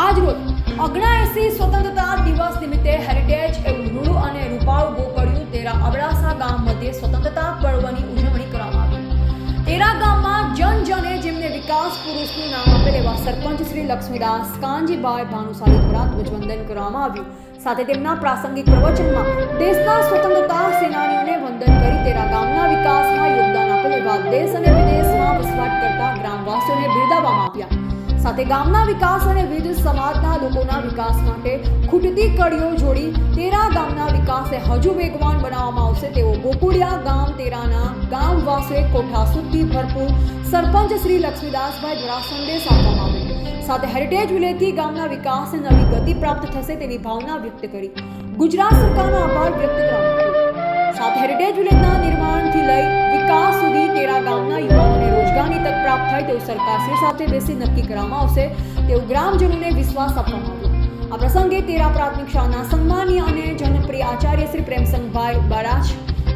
આજરોજ અગણાએસી સ્વતંત્રતા દિવસ નિમિત્તે હેરિટેજ એવું રૂડું અને રૂપાળું ગોકળ્યું તેરા અબડાસા ગામ મધ્યે સ્વતંત્રતા પર્વની ઉજવણી કરવામાં આવી. તેરા ગામમાં જન જને જેમને વિકાસ પુરુષનું નામ આપેલ એવા સરપંચ શ્રી લક્ષ્મીદાસ, કાનજીભાઈ, ભાનુશાલી દ્વારા ધ્વજવંદન કરવામાં આવ્યું. સાથે તેમના પ્રાસંગિક પ્રવચનમાં દેશના સ્વતંત્રતા સેનાનીઓને વંદન કરી તેરા ગામના વિકાસમાં યોગદાન આપેલ એવા દેશ અને વિદેશમાં વસવાટ કરતા સાથે ગામના વિકાસ અને વિવિધ સમાજના લોકોના વિકાસ માટે ખૂટતી કડીઓ જોડી તેરા ગામના વિકાસને હજુ વેગવાન બનાવવામાં આવશે તેવો ગોકુડિયા ગામ તેરાના ગામવાસે કોઠા સુધી ભરપૂર સરપંચ શ્રી લક્ષ્મીદાસભાઈ દ્વારા સંદેશ આપવામાં આવ્યો. સાથે હેરિટેજ વિલેજથી ગામના વિકાસને નવી ગતિ પ્રાપ્ત થશે તેવી ભાવના વ્યક્ત કરી ગુજરાત સરકારનો આભાર વ્યક્ત કરવામાં આવ્યો. સાથે હેરિટેજ વિલેજના નિર્માણથી લઈ થાય તેવું સરકારશ્રી સાથે બેસી નક્કી કરવામાં આવશે તેવું ગ્રામજનોને વિશ્વાસ આપવામાં આવ્યો. આ પ્રસંગે તેરા પ્રાથમિક શાળાના સન્માનીય અને જનપ્રિય આચાર્ય શ્રી પ્રેમસંગભાઈ બરાજ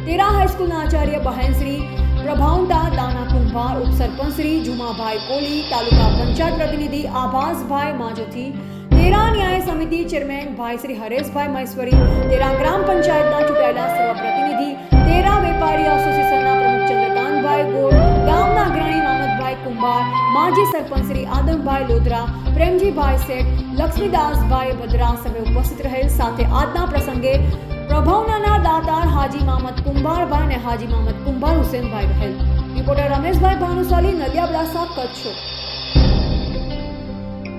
તેરા હાઈસ્કૂલના આચાર્ય બહેનશ્રી પ્રભાવતા દાના કુંભાર ઉપસરપંચ શ્રી જુમાભાઈ કોલી, તાલુકા પંચાયત પ્રતિનિધિ આભાસભાઈ માજોથી, તેરા ન્યાય સમિતિ ચેરમેન ભાઈ શ્રી હરેશભાઈ મહેશ્વરી, તેરા ગ્રામ પંચાયતના ચૂંટાયેલા સર્વ પ્રતિનિધિ માજી સરપંચ શ્રી આદમભાઈ લોધરા પ્રેમજીભાઈ શેઠ લક્ષ્મીદાસભાઈ ભદ્રા સભ્ય ઉપસ્થિત રહેલ સાથે આજના પ્રસંગે પ્રભાવનાના દાતાર હાજી મામદ કુંભારભાઈ અને હાજી મામદ કુંભાર હુસેનભાઈ રહેલ રિપોર્ટર રમેશભાઈ ભાનુશાલી નલિયાબડાસા કચ્છ